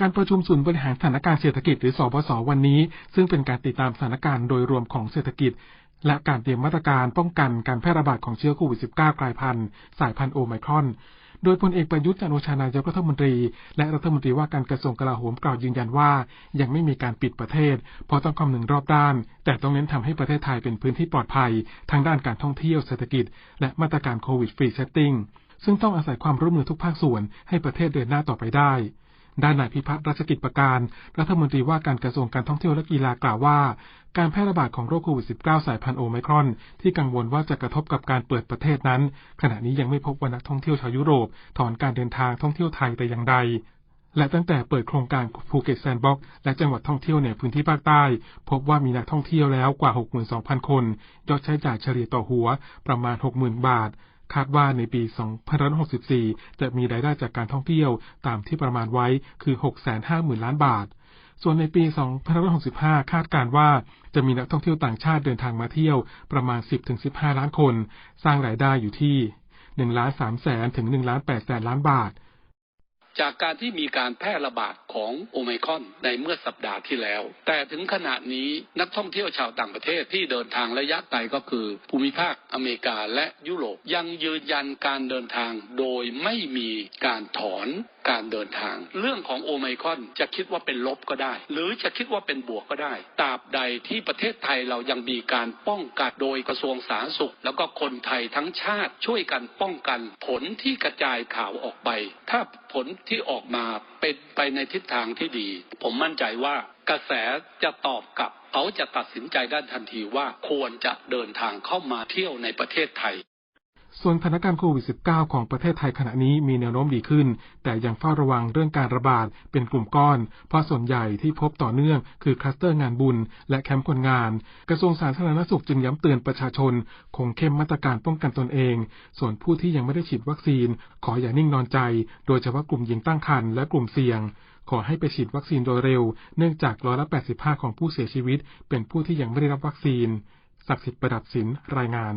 การประชุมศูนย์บริหารสถานการณ์เศรษฐกิจหรือสบศวันนี้ ซึ่งเป็นการติดตามสถานการณ์โดยรวมของเศรษฐกิจ และการเตรียมมาตรการป้องกันการแพร่ระบาดของเชื้อโควิด -19 กลายพันธุ์สายพันธุ์โอไมครอน โดยพลเอกประยุทธ์จันโอชานายกรัฐมนตรี และรัฐมนตรีว่าการกระทรวงกลาโหมกล่าวยืนยันว่า ยังไม่มีการปิดประเทศ เพราะต้องคำนึงรอบด้าน แต่ต้องเน้นทำให้ประเทศไทยเป็นพื้นที่ปลอดภัยทางด้านการท่องเที่ยวเศรษฐกิจ และมาตรการโควิดฟรีเซตติ้งซึ่งต้องอาศัยความร่วมมือทุกภาคส่วนให้ประเทศเดินหน้าต่อไปได้ ด้านนายพิพัฒน์รัชกิจประการ รัฐมนตรีว่าการกระทรวงการท่องเที่ยวและกีฬากล่าวว่า การแพร่ระบาดของโรคโควิด -19 สายพันธุ์โอไมครอน ที่กังวลว่าจะกระทบกับการเปิดประเทศนั้น ขณะนี้ยังไม่พบว่านักท่องเที่ยวชาวยุโรป ถอนการเดินทางท่องเที่ยวไทยแต่อย่างใดและตั้งแต่เปิดโครงการภูเก็ตแซนด์บ็อกซ์และจังหวัดท่องเที่ยวในพื้นที่ภาคใต้ พบว่ามีนักท่องเที่ยวแล้วกว่า 62,000 คน ยอดใช้จ่ายเฉลี่ยต่อหัวประมาณ 60,000 บาท คาดว่าในปี2564 จะมีรายได้จากการท่องเที่ยวตามที่ประมาณไว้คือ 650,000 ล้านบาท ส่วนในปี2565 คาดการว่าจะมีนักท่องเที่ยวต่างชาติเดินทางมาเที่ยวประมาณ 10-15 ล้านคน สร้างรายได้อยู่ที่ 1 ล้าน3แสนถึง 1 ล้าน8แสนล้านบาท จากการที่มีการแพร่ระบาดของโอไมคอนในเมื่อสัปดาห์ที่แล้ว แต่ถึงขณะนี้นักท่องเที่ยวชาวต่างประเทศที่เดินทางระยะไกลก็คือ ภูมิภาคอเมริกาและยุโรปยังยืนยันการเดินทางโดยไม่มีการถอนการเดินทาง เรื่องของโอไมคอนจะคิดว่าเป็นลบก็ได้ หรือจะคิดว่าเป็นบวกก็ได้ตราบใดที่ประเทศไทยเรายังมีการป้องกันโดยกระทรวงสาธารณสุข แล้วก็คนไทยทั้งชาติช่วยกันป้องกัน ผลที่กระจายข่าวออกไป ถ้าผลที่ออกมาเป็นไปในทิศทางที่ดี ผมมั่นใจว่ากระแสจะตอบกลับเขาจะตัดสินใจด้านทันทีว่าควรจะเดินทางเข้ามาเที่ยวในประเทศไทย ส่วนสถานการณ์โควิด -19 ของประเทศไทยขณะนี้มีแนวโน้มดีขึ้น แต่ยังเฝ้าระวังเรื่องการระบาดเป็นกลุ่มก้อน เพราะส่วนใหญ่ที่พบต่อเนื่องคือคลัสเตอร์งานบุญ และแคมป์คนงาน กระทรวงสาธารณสุขจึงย้ำเตือนประชาชน คงเข้มมาตรการป้องกันตนเอง ส่วนผู้ที่ยังไม่ได้ฉีดวัคซีน ขออย่านิ่งนอนใจ โดยเฉพาะกลุ่มหญิงตั้งครรภ์และกลุ่มเสี่ยงขอให้ไปฉีดวัคซีนโดยเร็ว เนื่องจากร้อยละ 85 ของผู้เสียชีวิต เป็นผู้ที่ยังไม่ได้รับวัคซีน ศักดิ์สิทธิ์ประดับสินรายงาน